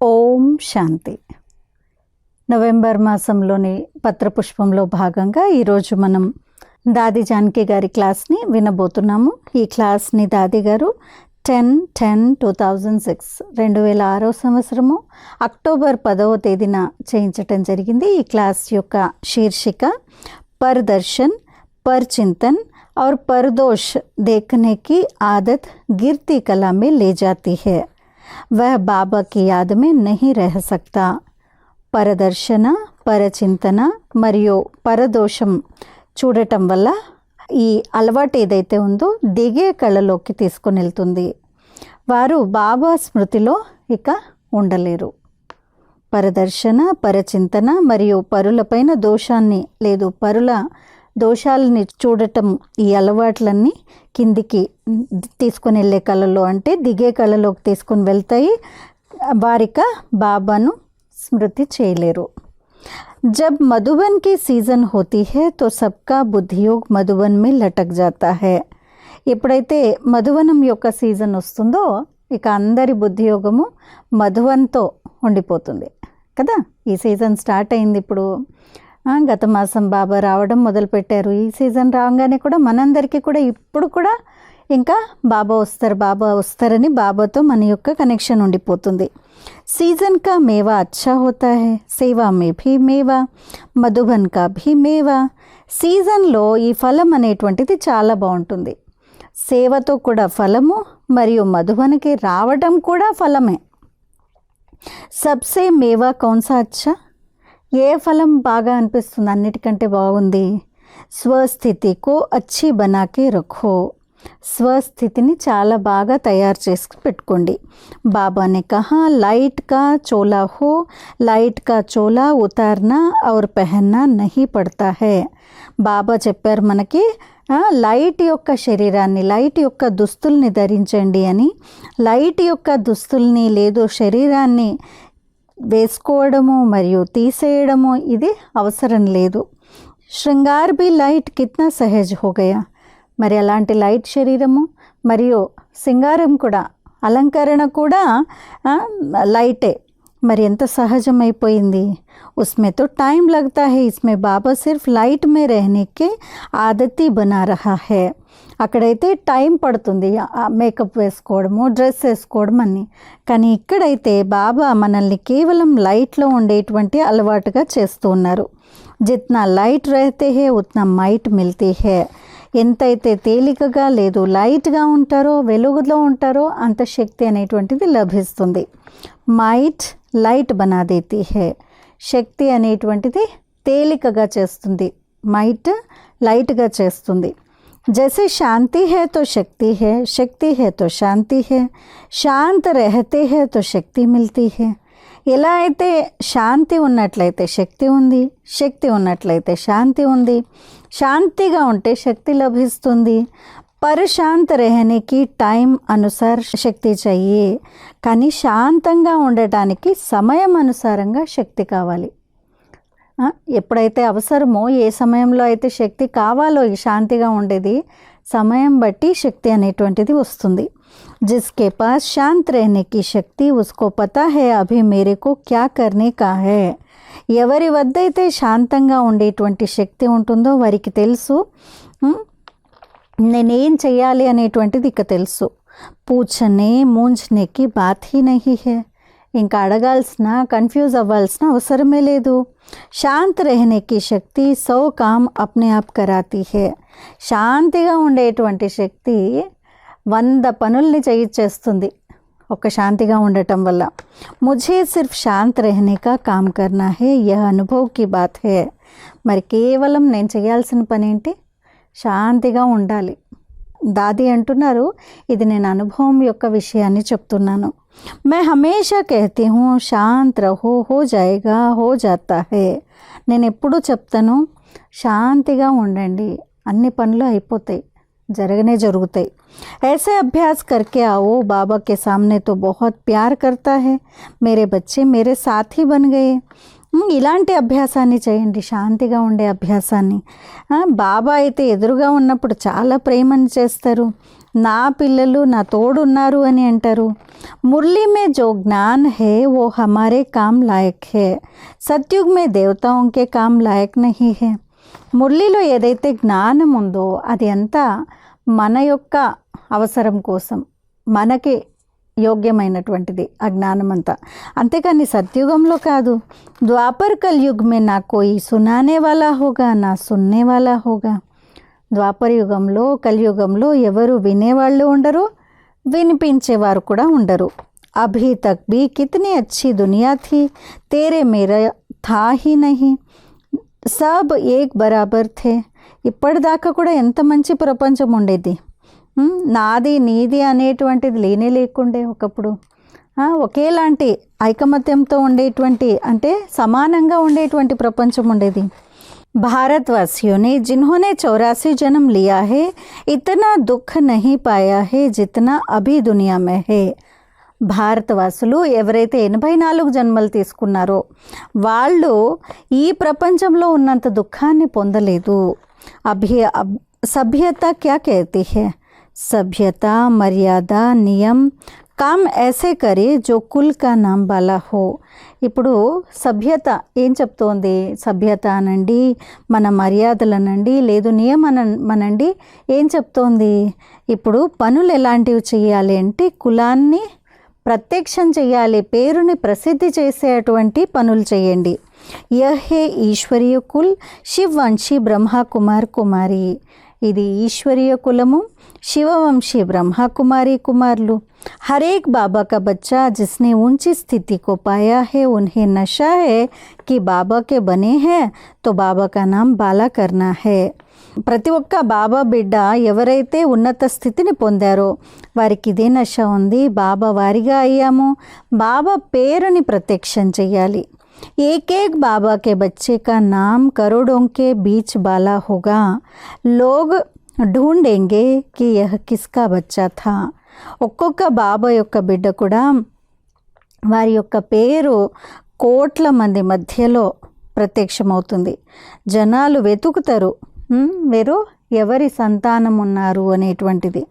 ఓం శాంతి November మాసంలోని పత్రపుష్పంలో భాగంగా ఈరోజు మనం దాది జానకి గారి క్లాస్ని వినబోతున్నాము ఈ క్లాస్ని దాది గారు ten ten two thousand six రెండు వేల ఆరో సంవత్సరము అక్టోబర్ పదవ తేదీన చేయించటం జరిగింది ఈ క్లాస్ యొక్క శీర్షిక पर दर्शन पर चिंतन और परदोष देखने की आदत गिरती कला में ले जाती है वह बाबा की याद में नहीं रह सकता పరదర్శన పరచింతన మరియు పరదోషం చూడటం వల్ల ఈ అలవాటు ఏదైతే ఉందో దిగే కళలోకి తీసుకొని వెళ్తుంది వారు బాబా స్మృతిలో ఇక ఉండలేరు పరదర్శన పరచింతన మరియు పరులపైన దోషాన్ని లేదు పరుల దోషాలని చూడటం ఈ అలవాట్లన్నీ కిందికి తీసుకొని వెళ్ళే కళలో అంటే దిగే కళలోకి తీసుకొని వెళ్తాయి వారిక బాబాను స్మృతి చేయలేరు जब मधुबन की सीज़न होती है तो सबका बुद्धियोग मधुबन में लटक जाता है ఎప్పుడైతే మధువనం యొక్క సీజన్ వస్తుందో ఇక అందరి బుద్ధియోగము మధువన్తో ఉండిపోతుంది కదా ఈ సీజన్ స్టార్ట్ అయింది ఇప్పుడు ఆ, గత మాసం బాబా రావడం మొదలుపెట్టారు. ఈ సీజన్ రాగానే కూడా మనందరికీ కూడా ఇప్పుడు కూడా ఇంకా బాబా వస్తారు బాబా వస్తారని బాబాతో మన యొక్క కనెక్షన్ ఉండిపోతుంది. సీజన్ కా మేవా అచ్చా హోతా హే? సేవా మే భీ మేవా మధుబన్ కా భీ మేవా? సీజన్లో ఈ ఫలం అనేటువంటిది చాలా బాగుంటుంది. సేవతో కూడా ఫలము మరియు మధుబనికి రావడం కూడా ఫలమే. సబ్సే మేవా కౌన్సా అచ్చా? ఏ ఫలం బాగా అనిపిస్తుంది? అన్నిటికంటే బాగుంది. స్వస్థితికు అచ్చి బనాకి రఖో స్వస్థితిని చాలా బాగా తయారు చేసి పెట్టుకోండి. బాబానే కహా లైట్ కా చోలా హో లైట్ కా చోలా ఉతార్నా ఔర్ పెహన్నా నహి పడతా హే. బాబా చెప్పారు మనకి లైట్ యొక్క శరీరాన్ని లైట్ యొక్క దుస్తుల్ని ధరించండి అని. లైట్ యొక్క దుస్తుల్ని లేదు శరీరాన్ని వేసుకోవడము మరియు తీసేయడము ఇది అవసరం లేదు శృంగార్ బి లైట్ కిత్నా సహజ్ హో గయా మరి అలాంటి లైట్ శరీరము మరియు సింగారం కూడా అలంకరణ కూడా ఆ, లైటే మరి ఎంత సహజమైపోయింది उसमें तो टाइम लगता है इसमें బాబా సిర్ఫ్ లైట్ మే रहने के ఆదతి బనా రహా హే అక్కడైతే టైం పడుతుంది ఆ మేకప్ వేసుకోవడము డ్రెస్ వేసుకోవడం అన్ని. కానీ ఇక్కడైతే బాబా మనల్ని కేవలం లైట్లో ఉండేటువంటి అలవాటుగా చేస్తూ ఉన్నారు. జిత్నా లైట్ రహతే హే ఉత్నా మైట్ మిల్తీ హే. ఎంతైతే తేలికగా లేదు లైట్గా ఉంటారో వెలుగులో ఉంటారో అంత శక్తి అనేటువంటిది లభిస్తుంది. మైట్ లైట్ బనాదేతి హే. శక్తి అనేటువంటిది తేలికగా చేస్తుంది మైట్ లైట్గా చేస్తుంది. जैसे शांति है तो शक्ति है शक्ति है तो शांति है शांत रहते हैं तो శక్తి మిల్తీ హే ఎలా అయితే శాంతి ఉన్నట్లయితే శక్తి ఉంది శక్తి ఉన్నట్లయితే శాంతి ఉంది శాంతిగా ఉంటే శక్తి లభిస్తుంది పరశాంత రహనేకి టైం అనుసార్ శక్తి చెయ్యి కానీ శాంతంగా ఉండటానికి సమయం అనుసారంగా శక్తి కావాలి ఆ, ఎప్పుడైతే అవసరమో ఏ సమయంలో అయితే శక్తి కావాలో ఈ శాంతిగా ఉండేది సమయం బట్టి శక్తి అనేటువంటిది వస్తుంది जिसके पास शांत रहने की शक्ति उसको पता है अभी मेरे को क्या करने का है ఎవరి వద్ద అయితే శాంతంగా ఉండేటువంటి శక్తి ఉంటుందో వారికి తెలుసు ఉమ్, నేనేం చేయాలి అనేటువంటిది ఇక తెలుసు పూచనే మూంచనేకి బాత్ హీ నహీ హే ఇంకా అడగాల్సిన కన్ఫ్యూజ్ అవ్వాల్సిన అవసరమే లేదు. శాంత్ రహనేకి శక్తి సౌ కామ్ అప్నే ఆప్ కరాతీ హే. శాంతిగా ఉండేటువంటి శక్తి వంద పనుల్ని చేయిచ్చేస్తుంది ఒక శాంతిగా ఉండటం వల్ల. ముజే సిర్ఫ్ శాంత్ రహనే కా కామ్ కర్నా హే యహ్ అనుభవ్కి బాత్ హే. మరి కేవలం నేను చేయాల్సిన పని ఏంటి? శాంతిగా ఉండాలి. దాది అంటున్నారు ఇది నేను అనుభవం యొక్క విషయాన్ని చెప్తున్నాను. मैं हमेशा कहती हूँ शांत रहो हो जाएगा हो जाता है నేను ఎప్పుడూ చెప్తాను శాంతిగా ఉండండి అన్ని పనులు అయిపోతాయి జరగనే జరుగుతాయి ऐसे अभ्यास करके आओ बाबा के सामने तो बहुत प्यार करता है मेरे बच्चे मेरे साथी बन गए ఉమ్, ఇలాంటి అభ్యాసాన్ని చేయండి శాంతిగా ఉండే అభ్యాసాన్ని ఆ, బాబా అయితే ఎదురుగా ఉన్నప్పుడు చాలా ప్రేమని చేస్తారు నా పిల్లలు నా తోడున్నారు అని అంటారు. మురళి మే జో జ్ఞాన్ హే ఓ హమారే కామ్ లాయక్ హే. సత్యుగ్ మే దేవతాంకే కామ్ లాయక్ నహి హే. మురళిలో ఏదైతే జ్ఞానం ఉందో అది అంతా మన యొక్క అవసరం కోసం మనకి యోగ్యమైనటువంటిది ఆ జ్ఞానం అంతా అంతేకాని సత్యుగంలో కాదు ద్వాపర్ కల్యుగ్మే నా కోయి సునానే వాలా హోగా నా సున్నే వాలా హోగా. ద్వాపరయుగంలో కలియుగంలో ఎవరు వినేవాళ్ళు ఉండరు వినిపించేవారు కూడా ఉండరు. అభి తక్ భీ కితనీ అచ్చి దునియా థీ తేరే మేర థా హీ నహి. సబ్ ఏక్ బరాబర్ థే. ఇప్పటిదాకా కూడా ఎంత మంచి ప్రపంచం ఉండేది? నాది నీది అనేటువంటిది లేనే లేకుండే ఒకప్పుడు. ఒకేలాంటి ఐకమత్యంతో ఉండేటువంటి అంటే సమానంగా ఉండేటువంటి ప్రపంచం ఉండేది. भारतवासियों ने जिन्होंने चौरासी जन्म लिया है इतना दुख नहीं पाया है जितना अभी दुनिया में है భారతవాసులు ఎవరైతే ఎనభై నాలుగు జన్మలు తీసుకున్నారో వాళ్ళు ఈ ప్రపంచంలో ఉన్నంత దుఃఖాన్ని పొందలేదు అభి అబ్- సభ్యత క్యా कहती है సభ్యత మర్యాద నియం కామ్ ऐसे करे जो कुल का नाम वाला हो ఇప్పుడు సభ్యత ఏం చెప్తోంది సభ్యత అనండి మన మర్యాదలు అనండి లేదు నియమన మనండి ఏం చెప్తోంది ఇప్పుడు పనులు ఎలాంటివి చేయాలి అంటే కులాన్ని ప్రత్యక్షం చేయాలి పేరుని ప్రసిద్ధి చేసేటువంటి పనులు చేయండి యహే ఈశ్వరీయ కుల్ శివ్ వంశీ బ్రహ్మ కుమార్ కుమారి ఇది ఈశ్వరీయ కులము శివవంశీ బ్రహ్మ కుమారి కుమారులు हरेक बाबा का बच्चा जिसने ऊंची स्थिति को पाया है उन्हें नशा है कि बाबा के बने हैं तो बाबा का नाम बाला करना है ప్రతి ఒక్క బాబా బిడ్డ ఎవరైతే ఉన్నత స్థితిని పొందారో వారికి ఇదే నశ ఉంది బాబా వారిగా అయ్యాము బాబా పేరుని ప్రత్యక్షం చేయాలి एक एक बाबा के बच्चे का नाम करोड़ों के बीच बाला होगा लोग ढूंढेंगे कि यह किसका बच्चा था ఒక్కొక్క బాబా యొక్క బిడ్డ కూడా వారి యొక్క పేరు కోట్ల మంది మధ్యలో ప్రత్యక్షమవుతుంది జనాలు వెతుకుతారు "హ్మ్, వీరు ఎవరి సంతానం ఉన్నారు అనేటువంటిది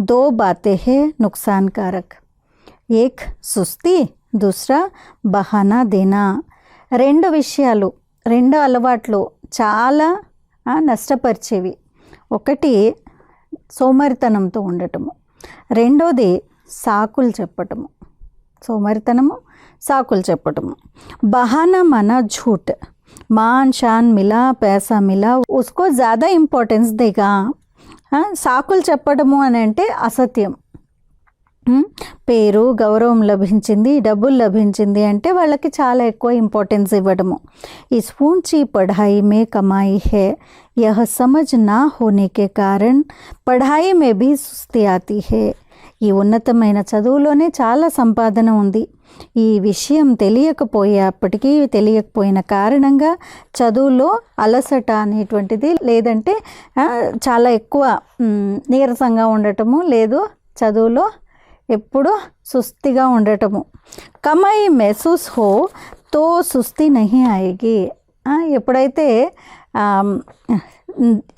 దో బాతే హే నుక్సాన్ కారక్ ఏక్ సుస్తి దూసరా బహానా దేనా రెండు విషయాలు రెండు అలవాట్లు చాలా ఆ, నష్టపరిచేవి ఒకటి సోమరితనంతో ఉండటము రెండోది సాకులు చెప్పటము సోమరితనము సాకులు చెప్పటము బహానా మన झूठ मान शान मिला पैसा मिला उसको ज़्यादा ఇంపార్టెన్స్ దేగా ఆ, సాకులు చెప్పడము అని అంటే అసత్యం ఉమ్, పేరు గౌరవం లభించింది డబ్బులు లభించింది అంటే వాళ్ళకి చాలా ఎక్కువ ఇంపార్టెన్స్ ఇవ్వడము ఈ ऊंची पढ़ाई में कमाई है यह समझ ना होने के कारण पढ़ाई में भी सुस्ती आती है ఈ ఉన్నతమైన చదువులోనే చాలా సంపాదన ఉంది ఈ విషయం తెలియకపోయేప్పటికీ తెలియకపోయిన కారణంగా చదువులో అలసట అనేటువంటిది లేదంటే ఆ, చాలా ఎక్కువ మ్, నీరసంగా ఉండటము లేదు చదువులో ఎప్పుడు సుస్థిగా ఉండటము. కమై మెసూస్ హో తో సుస్తి నహి ఆయేగి. ఎప్పుడైతే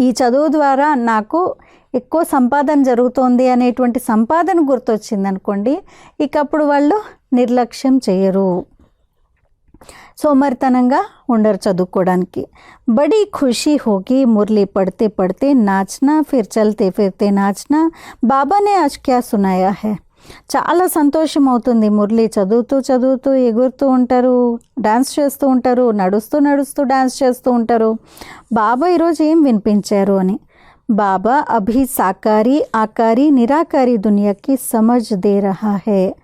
ఈ చదువు ద్వారా నాకు ఎక్కువ సంపాదన జరుగుతోంది అనేటువంటి సంపాదన గుర్తొచ్చింది అనుకోండి ఇక అప్పుడు వాళ్ళు నిర్లక్ష్యం చేయరు. సోమరితనంగా ఉండరు చదువుకోవడానికి. బడీ ఖుషీ హోగి మురళి పడితే పడితే నాచనా ఫిర్ చల్తే ఫిర్తే నాచనా బాబానే ఆజ్ క్యా సునాయా హే. చాలా సంతోషం అవుతుంది మురళి. చదువుతూ చదువుతూ ఎగురుతూ ఉంటారు. డాన్స్ చేస్తూ ఉంటారు. నడుస్తూ నడుస్తూ డాన్స్ చేస్తూ ఉంటారు. బాబా ఈరోజు ఏం వినిపించారు అని? బాబా అభి సాకారి ఆకారి నిరాకారి దునియాకి సమజ్ దే రహా హే.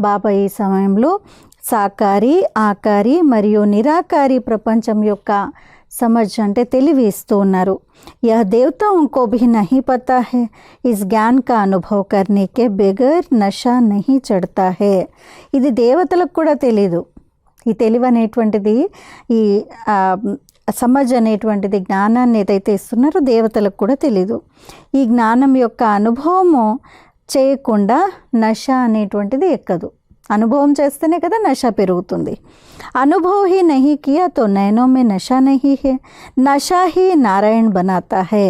బాబా ఈ సమయంలో సాకారి ఆకారి మరియు నిరాకారి ప్రపంచం యొక్క సమజ్ అంటే తెలివి ఇస్తూ ఉన్నారు यह देवताओं को भी नहीं पता है इस ज्ञान का अनुभव करने के बगैर नशा नहीं चढ़ता है ఇది దేవతలకు కూడా తెలీదు ఈ తెలివి అనేటువంటిది ఈ ఆ, సమజ్ అనేటువంటిది జ్ఞానాన్ని ఏదైతే ఇస్తున్నారో దేవతలకు కూడా తెలీదు ఈ జ్ఞానం యొక్క అనుభవము చేయకుండా నశ అనేటువంటిది ఎక్కదు అనుభవం చేస్తేనే కదా నష పెరుగుతుంది. అనుభవ హీ నహీ కియా తో నయనో మే నషా నహీ హే నషా హీ నారాయణ్ బనాతా హే.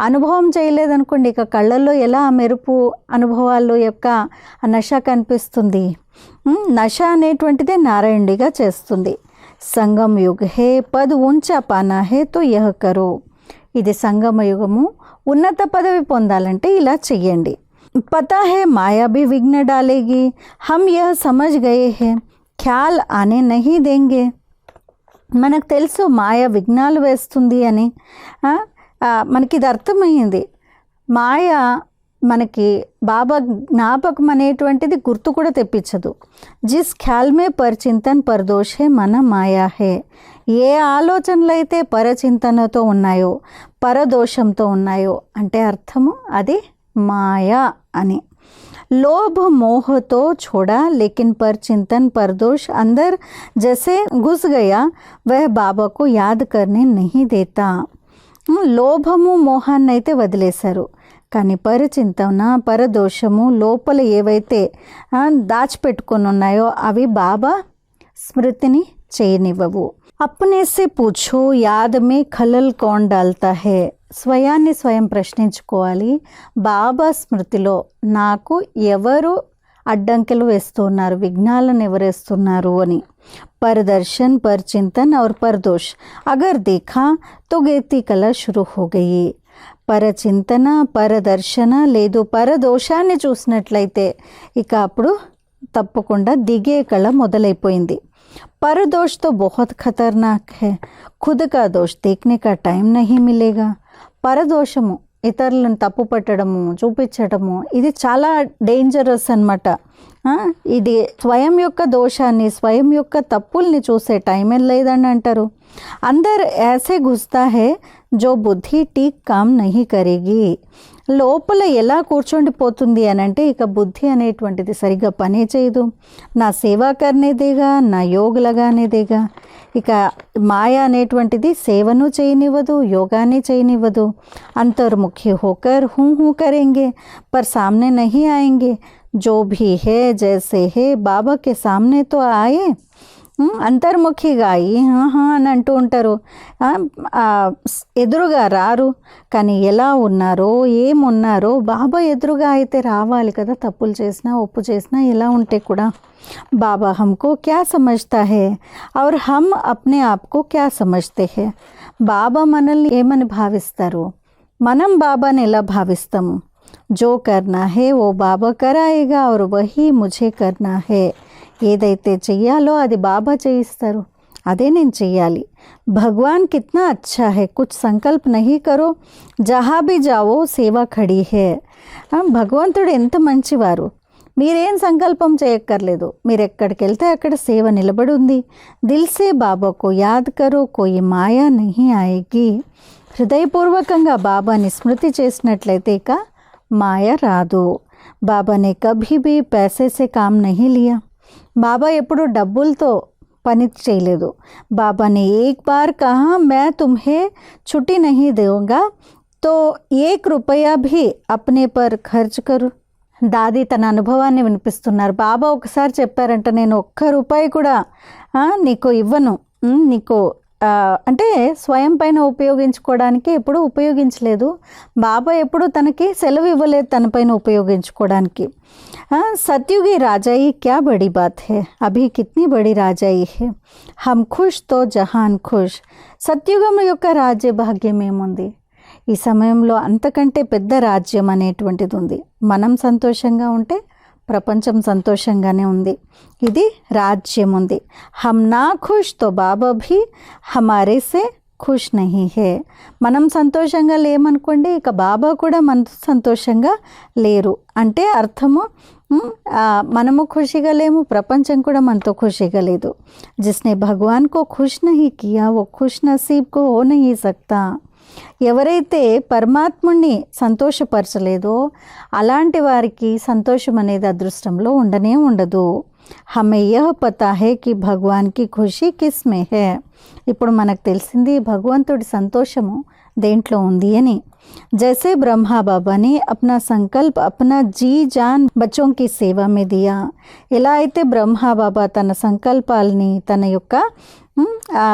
అనుభవం చేయలేదనుకోండి ఇక కళ్ళల్లో ఎలా ఆ మెరుపు అనుభవాలు యొక్క నష కనిపిస్తుంది? నష అనేటువంటిదే నారాయణుడిగా చేస్తుంది. సంగం యుగ్ హే పద్ ఉంచా పానా హే తో యహ కరో. ఇది సంగమ యుగము. ఉన్నత పదవి పొందాలంటే ఇలా చెయ్యండి. పతా హే మాయా भी विघ्न डालेगी हम यह समझ गए हैं ख्याल आने नहीं देंगे మనకు తెలుసు మాయ విఘ్నాలు వేస్తుంది అని ఆ, ఆ, మనకి ఇది అర్థమైంది మాయ మనకి బాబా జ్ఞాపకం అనేటువంటిది గుర్తు కూడా తెప్పించదు జిస్ ఖ్యాల్మే పరచింతన్ పరదోషే మన మాయా హే ఏ ఆలోచనలు అయితే పరచింతనతో ఉన్నాయో పరదోషంతో ఉన్నాయో అంటే అర్థము అది माया అని. लोभ मोह तो छोड़ा लेकिन पर चिंतन परदोष अंदर जैसे घुस गया वह बाबा को याद करने नहीं देता లోభము మోహాన్ని అయితే వదిలేశారు. కానీ పరిచింతన పరదోషము లోపల ఏవైతే దాచిపెట్టుకొని ఉన్నాయో అవి బాబా స్మృతిని చేయనివ్వవు. అప్నే సే యాదమే యాద్ మే ఖలల్ కౌన్ డాల్తా హే. స్వయాన్ని స్వయం ప్రశ్నించుకోవాలి బాబా స్మృతిలో నాకు ఎవరు అడ్డంకులు వేస్తున్నారు విఘ్నాలను ఎవరేస్తున్నారు అని परदर्शन पर चिंतन और परदोष अगर देखा तो गिरती कला शुरू हो गई పరచింతన పరదర్శన లేదు పరదోషాన్ని చూసినట్లయితే ఇక అప్పుడు తప్పకుండా దిగే కళ మొదలైపోయింది परदोष तो बहुत खतरनाक है खुद का दोष देखने का टाइम नहीं मिलेगा పరదోషము ఇతరులను తప్పు పట్టడము చూపించడము ఇది చాలా డేంజరస్ అనమాట ఇది స్వయం యొక్క దోషాన్ని స్వయం యొక్క తప్పుల్ని చూసే టైం ఏం లేదని అంటారు. అందరు ఏసే గుస్తాహే జో బుద్ధి టీక్ కామ్ నహి కరేగి. లోపల ఎలా కూర్చొండిపోతుంది అని అంటే ఇక బుద్ధి అనేటువంటిది సరిగ్గా పనే చేయదు. నా సేవాకర్నేదేగా నా యోగులగానేదేగా ఇక మాయ అనేటువంటిది సేవను చేయనివ్వదు యోగాని చేయనివ్వదు. అంతర్ముఖి హోకర్ హూ హూ కరేంగే పర్ సామ్నే నహి ఆయంగే. జో భీ హే జైసే హే बाबा के सामने तो అంతర్ముఖిగా అని అంటూ ఉంటారు. ఎదురుగా రారు. కానీ ఎలా ఉన్నారో ఏమున్నారో బాబా ఎదురుగా అయితే రావాలి కదా తప్పులు చేసినా ఒప్పు చేసినా ఎలా ఉంటే కూడా. బాబా హమ్కో క్యా సమజ్తా హే? और హమ్ అప్నే ఆప్కో క్యా సమజ్తే హే? బాబా మనల్ని ఏమని భావిస్తారు? మనం బాబాని ఎలా భావిస్తాము జో కర్నా హే ఓ బాబా కరాయిగా और वही मुझे కర్నా హే? ఏదైతే చెయ్యాలో అది బాబా చేయిస్తారు. అదే నేను చెయ్యాలి. భగవాన్ కిత్నా అచ్చా హే కుచ్ సంకల్ప్ నహీ కరో జహా బి జావో సేవా ఖడీ హే. భగవంతుడు ఎంత మంచివారు. మీరేం సంకల్పం చేయక్కర్లేదు. మీరు ఎక్కడికి వెళ్తే అక్కడ సేవ నిలబడి ఉంది దిల్సే బాబాకు యాద్ కరో కోయి మాయా నహి ఆయకి హృదయపూర్వకంగా బాబాని స్మృతి చేసినట్లయితే ఇక మాయ రాదు. బాబానే కభీ భీ పేసేసే కామ్ నహి లియా. బాబా ఎప్పుడు డబ్బులతో పని చేయలేదు. బాబాని ఏక్ బార్ కహా మే తుమ్హే ఛుట్టి నహీ దూంగా తో ఏక్ రూపాయ భీ అప్నే పర్ ఖర్చు కరు. దాది తన అనుభవాన్ని వినిపిస్తున్నారు. బాబా ఒకసారి చెప్పారంట నేను ఒక్క రూపాయి కూడా నీకు ఇవ్వను. నీకు అంటే స్వయం పైన ఉపయోగించుకోవడానికి ఎప్పుడూ ఉపయోగించలేదు. బాబా ఎప్పుడు తనకి సెలవు ఇవ్వలేదు తన పైన ఉపయోగించుకోవడానికి. हाँ सतयुगी राजाई क्या बड़ी बात है? అభి కిత్నీ బడి రాజాయి హే హమ్ ఖుష్తో జహాన్ ఖుష్ సత్యుగం యొక్క రాజ్య భాగ్యం ఏముంది ఈ సమయంలో అంతకంటే పెద్ద రాజ్యం అనేటువంటిది ఉంది మనం సంతోషంగా ఉంటే ప్రపంచం సంతోషంగానే ఉంది ఇది రాజ్యం ఉంది హమ్ నా ఖుష్తో బాబా భీ హమారేసే ఖుష్ నహి హే మనం సంతోషంగా లేమనుకోండి ఇక బాబా కూడా మన సంతోషంగా లేరు అంటే అర్థము మనము ఖుషిగా లేము ప్రపంచం కూడా మనతో ఖుషిగా లేదు జిస్నే భగవాన్ కో ఖుష్ నహీ కియా ఓ ఖుష్ నసీబ్ కో హో నహీ సక్తా. ఎవరైతే పరమాత్ముణ్ణి సంతోషపరచలేదో అలాంటి వారికి సంతోషం అనేది అదృష్టంలో ఉండనే ఉండదు. హమే యహ పతా హే కి భగవాన్కి ఖుషి కిస్మే హే. ఇప్పుడు మనకు తెలిసింది భగవంతుడి సంతోషము. దేంట్లో ఉంది అని जैसे ब्रह्मा बाबा ने अपना संकल्प अपना जी जान बच्चों की సేవ మే దియా ఎలా అయితే బ్రహ్మ బాబా తన సంకల్పాలని తన యొక్క ఉమ్, ఆ,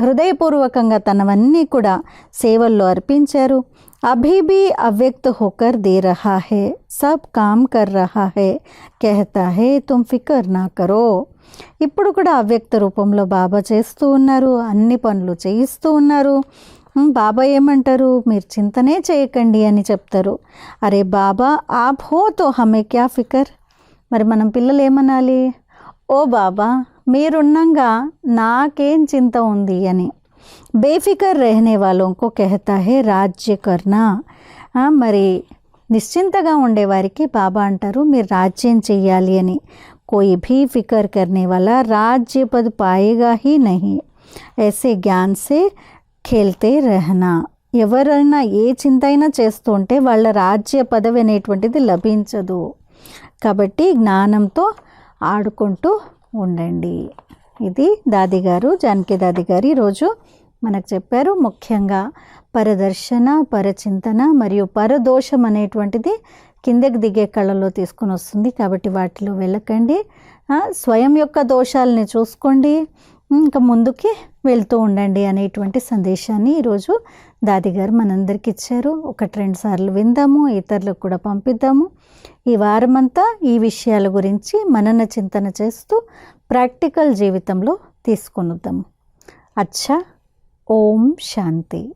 హృదయపూర్వకంగా తనవన్నీ కూడా సేవల్లో అర్పించారు అభీ भी अव्यक्त होकर दे रहा है सब काम कर रहा है कहता है तुम फिकर ना करो ఇప్పుడు కూడా అవ్యక్త రూపంలో బాబా చేస్తూ ఉన్నారు అన్ని పనులు చేయిస్తూ ఉన్నారు ఉమ్, బాబా ఏమంటారు మీరు చింతనే చేయకండి అని చెప్తారు అరే బాబా ఆప్ హో తో హమే క్యా ఫికర్ మరి మనం పిల్లలు ఏమనాలి ఓ బాబా మీరున్నంగా నాకేం చింత ఉంది అని బేఫికర్ रहने वालों को कहता है राज्य करना ఆ, మరి నిశ్చింతగా ఉండేవారికి బాబా అంటారు మీరు రాజ్యం చెయ్యాలి అని कोई भी फिक्र करने वाला राज्य पद पाएगा ही नहीं ऐसे ज्ञान से కెళ్తే రెహనా. ఎవరైనా ఏ చింత అయినా చేస్తుంటే వాళ్ళ రాజ్య పదవి అనేటువంటిది లభించదు. కాబట్టి జ్ఞానంతో ఆడుకుంటూ ఉండండి. ఇది దాది గారు జానకి దాది గారు ఈరోజు మనకు చెప్పారు. ముఖ్యంగా పరదర్శన పరచింతన మరియు పరదోషం అనేటువంటిది కిందకి దిగే కళలో తీసుకొని వస్తుంది. కాబట్టి వాటిలో వెళ్ళకండి. స్వయం యొక్క దోషాలని చూసుకోండి. ఇంకా ముందుకి వెళ్తూ ఉండండి అనేటువంటి సందేశాన్ని ఈరోజు దాదిగారు మనందరికి ఇచ్చారు. ఒకటి రెండు సార్లు విందాము ఇతరులకు కూడా పంపిద్దాము. ఈ వారమంతా ఈ విషయాల గురించి మనన చింతన చేస్తూ ప్రాక్టికల్ జీవితంలో తీసుకొనిద్దాము. అచ్చా ఓం శాంతి.